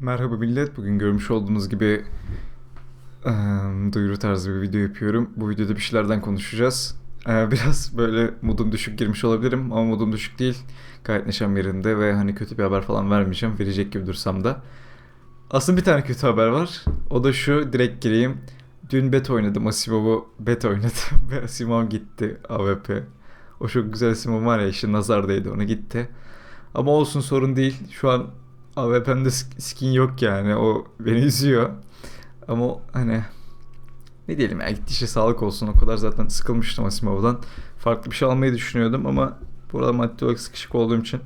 Merhaba millet. Bugün görmüş olduğunuz gibi eee, duyuru tarzı bir video yapıyorum. Bu videoda bir şeylerden konuşacağız. Eee, biraz böyle modum düşük girmiş olabilirim ama modum düşük değil. Gayet neşem yerinde ve hani kötü bir haber falan vermeyeceğim. Verecek gibi dursam da. Aslında bir tane kötü haber var. O da şu, direkt gireyim. Dün bet oynadım. Asimov'u bet oynadım ve Asimov gitti AWP. O çok güzel Asimov var ya işte nazardaydı ona gitti. Ama olsun sorun değil. Şu an AWP'mde sk- skin yok yani. O beni üzüyor. Ama hani ne diyelim ya gitti sağlık olsun. O kadar zaten sıkılmıştım Asimov'dan. Farklı bir şey almayı düşünüyordum ama burada maddi olarak sıkışık olduğum için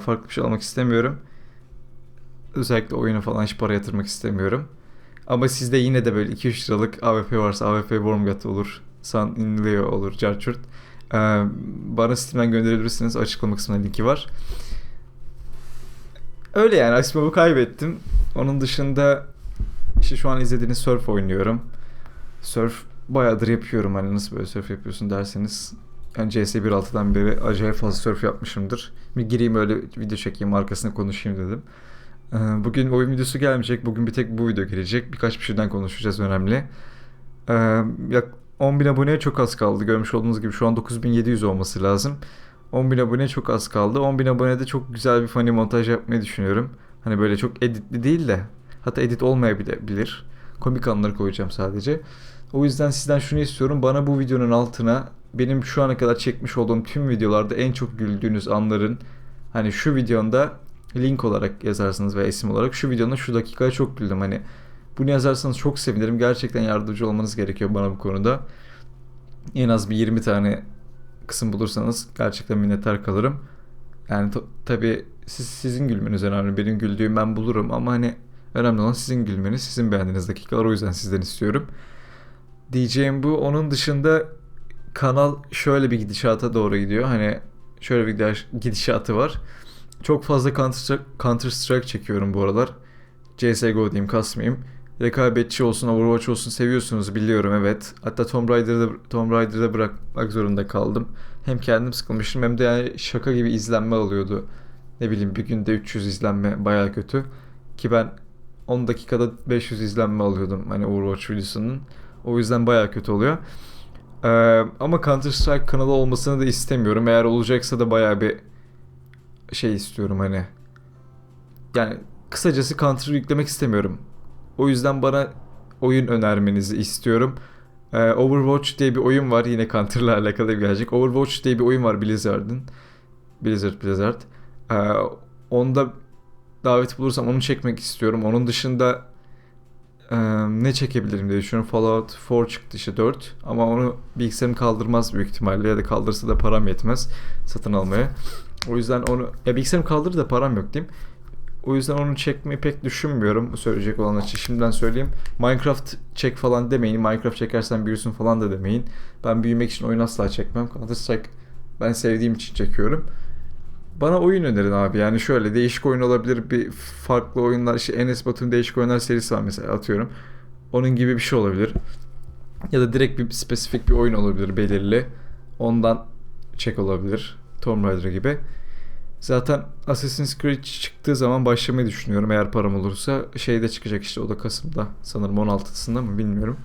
farklı bir şey almak istemiyorum. Özellikle oyuna falan hiç para yatırmak istemiyorum. Ama sizde yine de böyle 2-3 liralık AWP varsa AWP Wormgat olur. San Inleo olur. Carchurt. Ee, bana Steam'den gönderebilirsiniz. Açıklama kısmında linki var. Öyle yani Asimov'u kaybettim. Onun dışında işte şu an izlediğiniz Surf oynuyorum. Surf bayağıdır yapıyorum. Hani nasıl böyle surf yapıyorsun derseniz. Yani CS 1.6'dan beri acayip fazla surf yapmışımdır. Bir gireyim öyle video çekeyim arkasına konuşayım dedim. Ee, Bugün oyun videosu gelmeyecek. Bugün bir tek bu video gelecek. Birkaç bir şeyden konuşacağız önemli. Ee, yak 10.000 aboneye çok az kaldı. Görmüş olduğunuz gibi şu an 9.700 olması lazım. 10.000 aboneye çok az kaldı. 10.000 abonede çok güzel bir funny montaj yapmayı düşünüyorum. Hani böyle çok editli değil de hatta edit olmayabilir. Komik anları koyacağım sadece. O yüzden sizden şunu istiyorum. Bana bu videonun altına benim şu ana kadar çekmiş olduğum tüm videolarda en çok güldüğünüz anların hani şu videonda link olarak yazarsınız veya isim olarak şu videonun şu dakikaya çok güldüm hani bunu yazarsanız çok sevinirim. Gerçekten yardımcı olmanız gerekiyor bana bu konuda. En az bir 20 tane kısım bulursanız gerçekten minnettar kalırım. Yani tabi siz, sizin gülmeniz önemli. Benim güldüğüm ben bulurum ama hani önemli olan sizin gülmeniz, sizin beğendiğiniz dakikalar. O yüzden sizden istiyorum. Diyeceğim bu. Onun dışında kanal şöyle bir gidişata doğru gidiyor. Hani şöyle bir gidiş- gidişatı var. Çok fazla Counter Counter Strike çekiyorum bu aralar. CSGO diyeyim kasmayayım. Rekabetçi olsun, Overwatch olsun seviyorsunuz biliyorum evet. Hatta Tomb Raider'da Tomb Raider'da bırakmak zorunda kaldım. Hem kendim sıkılmıştım hem de yani şaka gibi izlenme alıyordu. Ne bileyim bir günde 300 izlenme baya kötü. Ki ben 10 dakikada 500 izlenme alıyordum hani Overwatch videosunun. O yüzden baya kötü oluyor. Ee, ama Counter Strike kanalı olmasını da istemiyorum. Eğer olacaksa da baya bir şey istiyorum hani. Yani kısacası Counter yüklemek istemiyorum. O yüzden bana oyun önermenizi istiyorum. Ee, Overwatch diye bir oyun var. Yine Counter'la alakalı gelecek. Overwatch diye bir oyun var Blizzard'ın. Blizzard Blizzard. Ee, onda davet bulursam onu çekmek istiyorum. Onun dışında e, ne çekebilirim diye düşünüyorum. Fallout 4 çıktı işte 4. Ama onu bilgisayarım kaldırmaz büyük ihtimalle. Ya da kaldırsa da param yetmez satın almaya. O yüzden onu... Ya bilgisayarım kaldırır da param yok diyeyim. O yüzden onu çekmeyi pek düşünmüyorum söyleyecek olan için. Şimdiden söyleyeyim. Minecraft çek falan demeyin. Minecraft çekersen büyüsün falan da demeyin. Ben büyümek için oyun asla çekmem. Counter Strike ben sevdiğim için çekiyorum. Bana oyun önerin abi. Yani şöyle değişik oyun olabilir. Bir farklı oyunlar. İşte Enes Batur'un değişik oyunlar serisi var mesela atıyorum. Onun gibi bir şey olabilir. Ya da direkt bir spesifik bir oyun olabilir belirli. Ondan çek olabilir. Tomb Raider gibi. Zaten Assassin's Creed çıktığı zaman başlamayı düşünüyorum eğer param olursa. Şeyde çıkacak işte o da Kasım'da. Sanırım 16'sında mı bilmiyorum.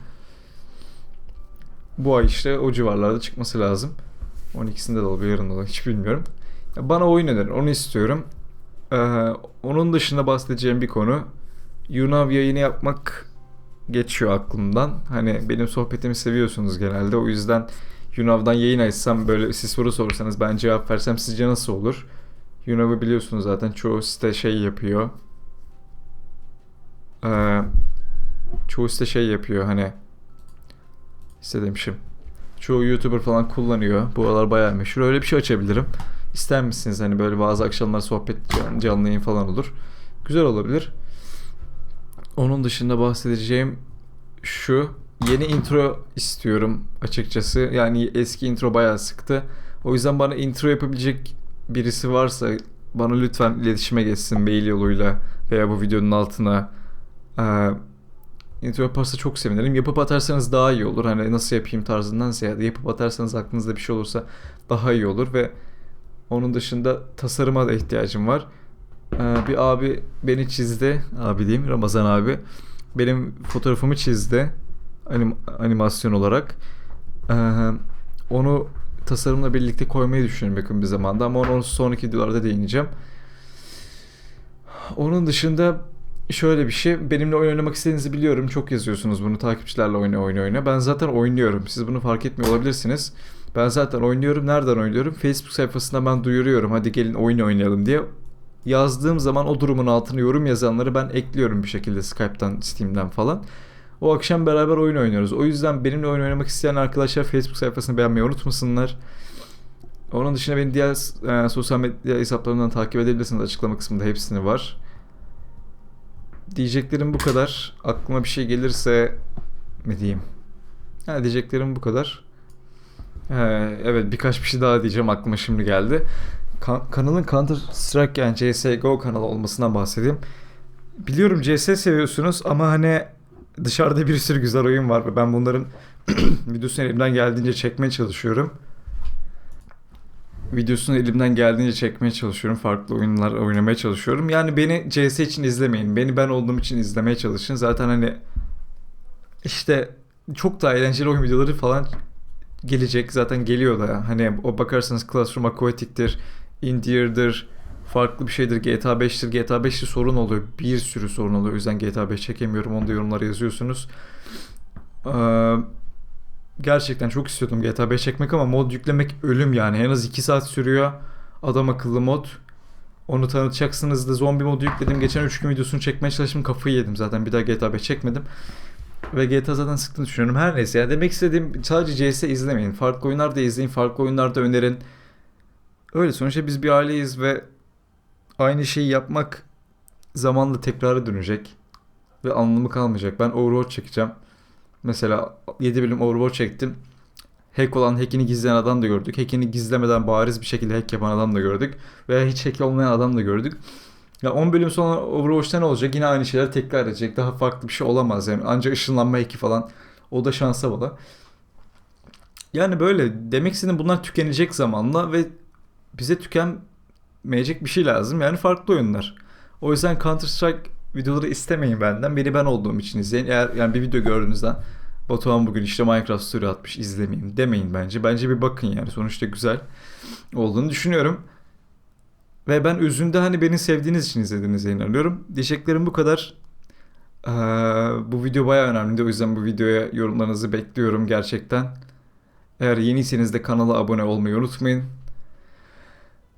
Bu ay işte o civarlarda çıkması lazım. 12'sinde de olabilir yarın da olabilir hiç bilmiyorum. Bana oyun önerin onu istiyorum. Ee, onun dışında bahsedeceğim bir konu. Yunav yayını yapmak geçiyor aklımdan. Hani benim sohbetimi seviyorsunuz genelde. O yüzden Yunav'dan yayın açsam böyle siz soru sorursanız ben cevap versem sizce nasıl olur? Yunav'ı biliyorsunuz zaten çoğu site şey yapıyor. Ee, çoğu site şey yapıyor hani site demişim. Çoğu YouTuber falan kullanıyor. Bu aralar bayağı meşhur. Öyle bir şey açabilirim. İster misiniz hani böyle bazı akşamlar sohbet can- canlı yayın falan olur. Güzel olabilir. Onun dışında bahsedeceğim şu. Yeni intro istiyorum açıkçası. Yani eski intro bayağı sıktı. O yüzden bana intro yapabilecek birisi varsa bana lütfen iletişime geçsin mail yoluyla veya bu videonun altına. Ee, intro yaparsa çok sevinirim. Yapıp atarsanız daha iyi olur. Hani nasıl yapayım tarzından ziyade yapıp atarsanız aklınızda bir şey olursa daha iyi olur ve onun dışında tasarıma da ihtiyacım var. Ee, bir abi beni çizdi. Abi diyeyim Ramazan abi. Benim fotoğrafımı çizdi. Anim- animasyon olarak. Ee, onu tasarımla birlikte koymayı düşünüyorum yakın bir zamanda ama onu sonraki videolarda değineceğim. Onun dışında şöyle bir şey. Benimle oyun oynamak istediğinizi biliyorum. Çok yazıyorsunuz bunu takipçilerle oyna oyna oyna. Ben zaten oynuyorum. Siz bunu fark etmiyor olabilirsiniz. Ben zaten oynuyorum. Nereden oynuyorum? Facebook sayfasında ben duyuruyorum. Hadi gelin oyun oynayalım diye. Yazdığım zaman o durumun altına yorum yazanları ben ekliyorum bir şekilde Skype'tan, Steam'den falan. O akşam beraber oyun oynuyoruz. O yüzden benimle oyun oynamak isteyen arkadaşlar Facebook sayfasını beğenmeyi unutmasınlar. Onun dışında beni diğer e, sosyal medya hesaplarımdan takip edebilirsiniz. Açıklama kısmında hepsini var. Diyeceklerim bu kadar. Aklıma bir şey gelirse ne diyeyim? Ha, diyeceklerim bu kadar. Ee, evet birkaç bir şey daha diyeceğim aklıma şimdi geldi. Ka- kanalın Counter Strike yani CSGO kanalı olmasından bahsedeyim. Biliyorum CS seviyorsunuz ama hani dışarıda bir sürü güzel oyun var ve ben bunların videosunu elimden geldiğince çekmeye çalışıyorum. Videosunu elimden geldiğince çekmeye çalışıyorum. Farklı oyunlar oynamaya çalışıyorum. Yani beni CS için izlemeyin. Beni ben olduğum için izlemeye çalışın. Zaten hani işte çok daha eğlenceli oyun videoları falan gelecek. Zaten geliyor da. Hani o bakarsanız Classroom Aquatic'tir, Indier'dir, farklı bir şeydir. GTA 5'tir. GTA 5'te sorun oluyor. Bir sürü sorun oluyor. O yüzden GTA 5 çekemiyorum. Onu da yorumlara yazıyorsunuz. Ee, gerçekten çok istiyordum GTA 5 çekmek ama mod yüklemek ölüm yani. En az 2 saat sürüyor. Adam akıllı mod. Onu tanıtacaksınız da zombi modu yükledim. Geçen 3 gün videosunu çekmeye çalıştım. Kafayı yedim zaten. Bir daha GTA 5 çekmedim. Ve GTA zaten sıktığını düşünüyorum. Her neyse ya. Demek istediğim sadece CS izlemeyin. Farklı oyunlar da izleyin. Farklı oyunlar da önerin. Öyle sonuçta biz bir aileyiz ve aynı şeyi yapmak zamanla tekrara dönecek. Ve anlamı kalmayacak. Ben Overwatch çekeceğim. Mesela 7 bölüm Overwatch çektim. Hack olan hackini gizleyen adam da gördük. Hackini gizlemeden bariz bir şekilde hack yapan adam da gördük. Veya hiç hack olmayan adam da gördük. Ya 10 bölüm sonra Overwatch'ta ne olacak? Yine aynı şeyler tekrar edecek. Daha farklı bir şey olamaz yani. Ancak ışınlanma hacki falan. O da şansa bala. Yani böyle demek istediğim bunlar tükenecek zamanla ve bize tükenmeyecek bir şey lazım. Yani farklı oyunlar. O yüzden Counter Strike videoları istemeyin benden. Beni ben olduğum için izleyin. Eğer yani bir video gördüğünüzden Batuhan bugün işte Minecraft story atmış izlemeyin demeyin bence. Bence bir bakın yani. Sonuçta güzel olduğunu düşünüyorum. Ve ben özünde hani beni sevdiğiniz için izlediğinize inanıyorum. Diyeceklerim bu kadar. Ee, bu video bayağı önemli. O yüzden bu videoya yorumlarınızı bekliyorum gerçekten. Eğer yeniyseniz de kanala abone olmayı unutmayın.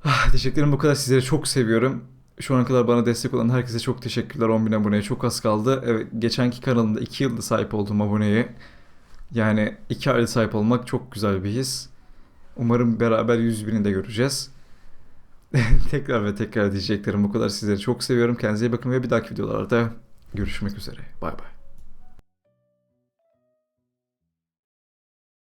Ah, diyeceklerim bu kadar. Sizleri çok seviyorum. Şu ana kadar bana destek olan herkese çok teşekkürler. 10.000 aboneye çok az kaldı. Evet, geçenki kanalımda 2 yılda sahip olduğum aboneye. Yani 2 ayda sahip olmak çok güzel bir his. Umarım beraber 100 bini de göreceğiz. tekrar ve tekrar diyeceklerim bu kadar. Sizleri çok seviyorum. Kendinize iyi bakın ve bir dahaki videolarda görüşmek üzere. Bay bay.